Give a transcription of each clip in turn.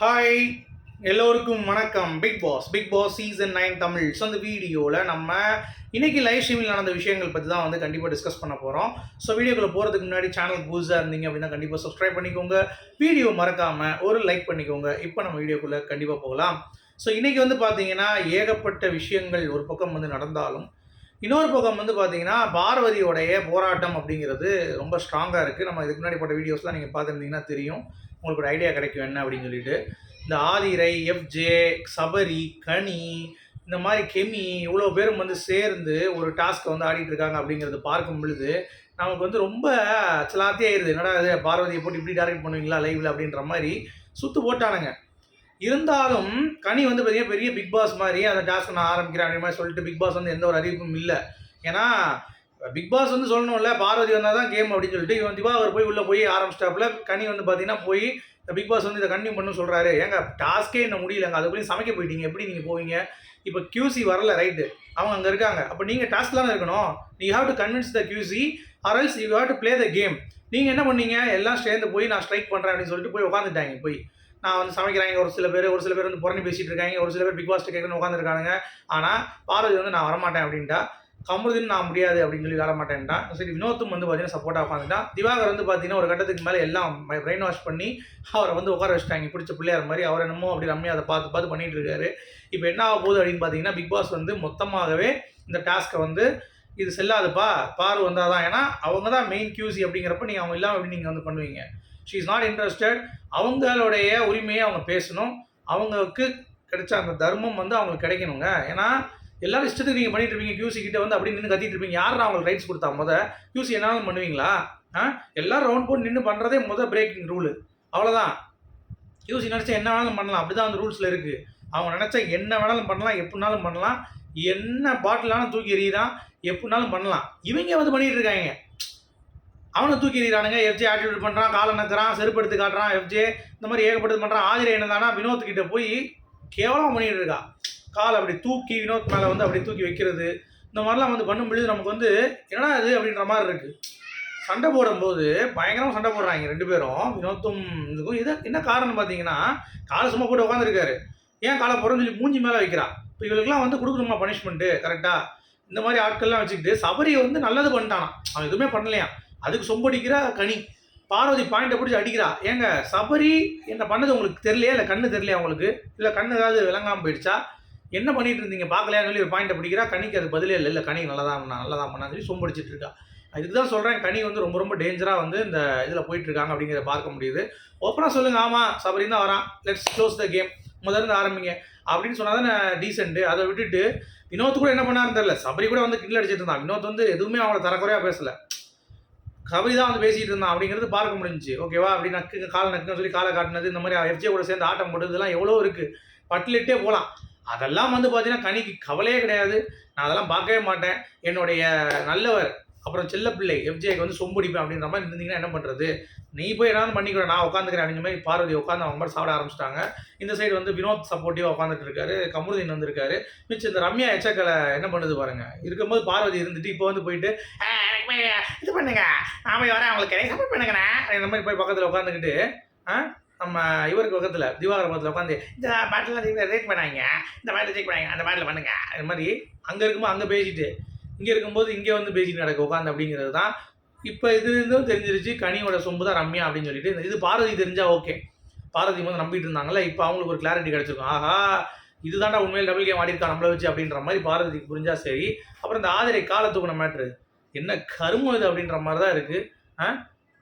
Hi எல்லோருக்கும் வணக்கம். Bigg Boss Bigg Boss season nine Tamil. So அந்த வீடியோவில் நம்ம இன்றைக்கி லைவ் ஸ்ட்ரீமில் நடந்த விஷயங்கள் பற்றி தான் வந்து கண்டிப்பாக டிஸ்கஸ் பண்ண போகிறோம் ஸோ வீடியோக்குள்ள போகிறதுக்கு முன்னாடி சேனல் புதுசாக இருந்தீங்க அப்படின்னா கண்டிப்பாக சப்ஸ்கிரைப் பண்ணிக்கோங்க. வீடியோ மறக்காமல் ஒரு லைக் பண்ணிக்கோங்க. இப்போ நம்ம வீடியோக்குள்ளே கண்டிப்பாக போகலாம். ஸோ இன்றைக்கி வந்து பார்த்தீங்கன்னா ஏகப்பட்ட விஷயங்கள் ஒரு பக்கம் வந்து நடந்தாலும் இன்னொரு பக்கம் வந்து பார்த்தீங்கன்னா பார்வதியோடைய போராட்டம் அப்படிங்கிறது ரொம்ப ஸ்ட்ராங்காக இருக்குது நம்ம இதுக்கு முன்னாடி போட்ட வீடியோஸ்லாம் நீங்கள் பார்த்துருந்தீங்கன்னா தெரியும். உங்களுக்கு ஒரு ஐடியா கிடைக்கும் என்ன அப்படின்னு சொல்லிட்டு இந்த ஆதிரை எஃப்ஜே சபரி கனி இந்த மாதிரி கெமி இவ்வளோ பேரும் வந்து சேர்ந்து ஒரு டாஸ்க்கை வந்து ஆடிட்டு இருக்காங்க அப்படிங்கிறது பார்க்கும் பொழுது நமக்கு வந்து ரொம்ப சிலாத்தே ஆயிடுது என்னடா இது பார்வதியை போட்டு இப்படி டார்கெட் பண்ணுவீங்களா லைவில் அப்படின்ற மாதிரி சுற்று போட்டானுங்க. இருந்தாலும் கனி வந்து பார்த்தீங்கன்னா பெரிய பிக் பாஸ் மாதிரி அந்த டாஸ்க் நான் ஆரம்பிக்கிறேன் அப்படின்ற மாதிரி சொல்லிட்டு பிக் பாஸ் வந்து எந்த ஒரு அறிவிப்பும் இல்லை. ஏன்னா பிக் பாஸ் வந்து சொல்லணும்ல பார்வதி வந்தால் தான் கேம் அப்படின்னு சொல்லிட்டு இவன் திவாகர் போய் உள்ளே போய் ஆரம்பிச்சிட்டாப்புல கனி வந்து பார்த்தீங்கன்னா போய் இந்த பிக் பாஸ் வந்து இதை கண்டினியூ பண்ணு சொல்கிறாரு ஏங்க டாஸ்க்கே என்ன முடியலங்க. அதுக்குள்ளேயும் சமைக்க போயிட்டீங்க. எப்படி நீங்கள் போவீங்க? இப்போ கியூசி வரல ரைட்டு அவங்க அங்கே இருக்காங்க. அப்போ நீங்கள் டாஸ்க் தானே இருக்கணும். You have to convince the QC or else you have to play the game நீங்கள் என்ன பண்ணீங்க? எல்லாம் சேர்ந்து போய் நான் ஸ்ட்ரைக் பண்ணுறேன் அப்படின்னு சொல்லிட்டு போய் உட்காந்துட்டாங்க போய் நான் வந்து சமைக்கிறாங்க. ஒரு சில பேர் ஒரு சில பேர் வந்து புறணி பேசிட்டு இருக்காங்க. ஒரு சில பேர் பிக் பாஸ்ட்டு கேட்குறேன்னு உட்காந்துருக்காங்க ஆனால் பார்வதி வந்து நான் வரமாட்டேன் அப்படின்ட்டா கமருதீன் நான் முடியாது அப்படின்னு சொல்லி விளாட மாட்டேன்ட்டான். சரி வினோத்தும் வந்து பார்த்தீங்கன்னா சப்போர்ட்டாக உட்காந்துட்டான் திவாகர் வந்து பார்த்தீங்கன்னா ஒரு கட்டத்துக்கு மேலே எல்லாம் பிரெயின் வாஷ் பண்ணி அவரை வந்து உட்கார வச்சுட்டாங்க. பிடிச்ச பிள்ளையார் மாதிரி அவர் என்னமோ அப்படி ரம்யா அதை பார்த்து பார்த்து பண்ணிட்டு இருக்காரு. இப்போ என்ன ஆக போகுது அப்படின்னு பார்த்தீங்கன்னா பிக் பாஸ் வந்து மொத்தமாகவே இந்த டாஸ்க்கை வந்து இது செல்லாதுப்பா பார் வந்தால் தான் ஏன்னா அவங்க தான் மெயின் கியூசி அப்படிங்கிறப்ப நீங்கள் அவங்க இல்லாமல் எப்படி நீங்கள் வந்து பண்ணுவீங்க? ஷீ இஸ் நாட் இன்ட்ரெஸ்டட் அவங்களுடைய உரிமையை அவங்க பேசணும். அவங்களுக்கு கிடைச்ச அந்த தர்மம் வந்து அவங்களுக்கு கிடைக்கணுங்க. ஏன்னா எல்லாரும் இஷ்டத்துக்கு நீங்கள் பண்ணிட்டு இருப்பீங்க. கியூசி கிட்ட வந்து அப்படி நின்று கத்திட்டு இருப்பீங்க. யார் அவங்களுக்கு ரைட்ஸ் கொடுத்தா? முத கியூசி என்னாலும் பண்ணுவீங்களா? ஆ? எல்லாரும் ரவுண்ட் போட்டு நின்று பண்ணுறதே முத பிரேக்கிங் ரூலு அவ்வளோதான் கியூசி நினச்சா என்ன வேணாலும் பண்ணலாம். அப்படி தான் அந்த ரூல்ஸில் இருக்குது அவங்க நினச்சா என்ன வேணாலும் பண்ணலாம். எப்படினாலும் பண்ணலாம். என்ன பாட்டிலான தூக்கி எறிகிறான் எப்படினாலும் பண்ணலாம். இவங்க வந்து பண்ணிட்டு இருக்காங்க. அவனை தூக்கி எறிகிறானுங்க. எஃப்ஜே ஆட்டிடியூட் பண்ணுறான் காலை நக்கிறான். செருப்படுத்து காட்டுறான். எஃப்ஜே இந்த மாதிரி ஏகப்பட்டது பண்ணுறான் ஆதிரை என்னதானா வினோத் கிட்ட போய் கேவலம் பண்ணிட்டு இருக்கா. கால் அப்படி தூக்கி வினோத் மேலே வந்து அப்படி தூக்கி வைக்கிறது இந்த மாதிரிலாம் வந்து பண்ணும்பொழுது நமக்கு வந்து என்னடா இது அப்படின்ற மாதிரி இருக்கு. சண்டை போடும்போது பயங்கரமாக சண்டை போடுறாங்க ரெண்டு பேரும் வினோத்தும் இதுக்கும். இது என்ன காரணம் பார்த்தீங்கன்னா காலை சும்மா போட்டு உட்காந்துருக்காரு ஏன் காலை போடுறோன்னு சொல்லி மூஞ்சி மேலே வைக்கிறா. இப்போ இவங்களுக்குலாம் வந்து கொடுக்கணுமா பனிஷ்மெண்ட்டு கரெக்டாக இந்த மாதிரி ஆட்கள்லாம் வச்சுக்கிட்டு சபரி வந்து நல்லது பண்ணிட்டானா அவன் எதுவுமே பண்ணலையா அதுக்கு சொம்படிக்கிற கனி. பார்வதி பாயிண்ட்டை பிடிச்சி அடிக்கிறா. ஏங்க சபரி என்ன பண்ணது உங்களுக்கு தெரியலையா? இல்லை கண்ணு தெரியலையா உங்களுக்கு? இல்லை கண்ணு ஏதாவது விளங்காமல் போயிடுச்சா? என்ன பண்ணிட்டு இருந்தீங்க? பார்க்கலையான்னு சொல்லி ஒரு பாயிண்ட்டை பிடிக்கிறா. கனிக்கு அது பதிலே இல்லை. இல்லை கனி நல்லா தான் பண்ணா நல்லா தான் பண்ணான்னு சொல்லி சொம்படிச்சிட்டு இருக்கா. இதுக்கு தான் சொல்கிறேன் கனி வந்து ரொம்ப ரொம்ப டேஞ்சராக வந்து இந்த இதில் போயிட்டுருக்காங்க அப்படிங்கிறத பார்க்க முடியுது. ஓப்பனாக சொல்லுங்கள் ஆமாம் சபரி தான் வரான். லெட்ஸ் க்ளோஸ் த கேம் முதல்ல ஆரம்பிங்க. அப்படின்னு சொன்னால் தானே டீசென்ட் அதை விட்டுட்டு வினோத் கூட என்ன பண்ணாருன்னு தெரியல. சபரி கூட வந்து கிண்டில் அடிச்சிட்டு இருந்தான். வினோத் வந்து எதுவுமே அவங்கள தரக்குறையாக பேசல. சபரி தான் வந்து பேசிட்டு இருந்தான் அப்படிங்கிறது பார்க்க முடிஞ்சு ஓகேவா அப்படி நக்கு காலை நக்குன்னு சொல்லி காலை காட்டினது இந்த மாதிரி எஃப்ஜே கூட சேர்ந்து ஆட்டம் போட்டது இதெல்லாம் எவ்வளோ இருக்குது பட்டிலிட்டே போகலாம் அதெல்லாம் வந்து பார்த்தீங்கன்னா கனிக்கு கவலையே கிடையாது. நான் அதெல்லாம் பார்க்கவே மாட்டேன். என்னுடைய நல்லவர் அப்புறம் செல்லப்பிள்ளை எஃப்ஜேக்கு வந்து சொம்புடிப்பேன் அப்படின்ற மாதிரி இருந்தீங்கன்னா என்ன பண்ணுறது நீ போய் ஏதாவது பண்ணிக்கிற நான் உட்காந்துக்கிறேன் அப்படிங்கிற மாதிரி பார்வதி உட்காந்து அவங்க மாதிரி சாப்பிட ஆரம்பிச்சிட்டாங்க. இந்த சைடு வந்து வினோத் சப்போர்ட்டிவாக உட்காந்துட்டு இருக்காரு கமருதீன் வந்திருக்காரு. மிச்சம் இந்த ரம்யா எச்சக்கலை என்ன பண்ணுது பாருங்க? இருக்கும்போது பார்வதி இருந்துட்டு இப்போ வந்து போயிட்டு இது பண்ணுங்க. நான் போய் வரேன் அவங்களுக்கு கிடையாது சப்போர்ட் பண்ணுங்கண்ணே. இந்த மாதிரி போய் பக்கத்தில் உட்காந்துக்கிட்டு ஆ நம்ம இவருக்கு பக்கத்தில் திவாகர் பக்கத்தில் உட்காந்து இந்த பாட்டில் ரேட் பண்ணாங்க இந்த பாட்டில் ரேட் பண்ணாங்க அந்த பாட்டில் பண்ணுங்க. இந்த மாதிரி அங்கே இருக்கும்போது அங்கே பேசிட்டு இங்கே இருக்கும்போது இங்கே வந்து பேசிட்டு நடக்க உட்காந்து அப்படிங்கிறது தான். இப்போ இது இருந்தும் தெரிஞ்சிருச்சு கனியோட சொம்பு தான் ரம்யா அப்படின்னு சொல்லிட்டு இது பாரதி தெரிஞ்சா ஓகே. பாரதி வந்து நம்பிட்டு இருந்தாங்களே இப்போ அவங்களுக்கு ஒரு கிளாரிட்டி கிடச்சிருக்கும். ஆஹா இதுதான்டா உண்மையில் டபுள் கேம் ஆடிருக்கா நம்மளை வச்சு அப்படின்ற மாதிரி பாரதிக்கு புரிஞ்சால் சரி. அப்புறம் இந்த ஆதிரை காலை மேட்ரு என்ன கருமம் இது அப்படின்ற மாதிரி தான் இருக்குது ஆ?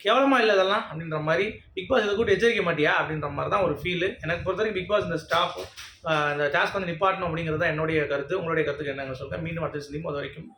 கேவலமாக இல்லை இதெல்லாம் அப்படின்ற மாதிரி. பிக் பாஸ் இதை கூட்டு எச்சரிக்க மாட்டியா அப்படின்ற மாதிரி தான் ஒரு ஃபீல் எனக்கு பொறுத்த வரைக்கும் பிக் பாஸ் இந்த ஸ்டாஃப் இந்த டாஸ்க் வந்து நிப்பாட்டணும் அப்படிங்கிறது தான் என்னுடைய கருத்து. உங்களுடைய கருத்துக்கு என்னங்க சொல்கிறேன் மீண்டும் அடுத்த சிலிம் அது வரைக்கும்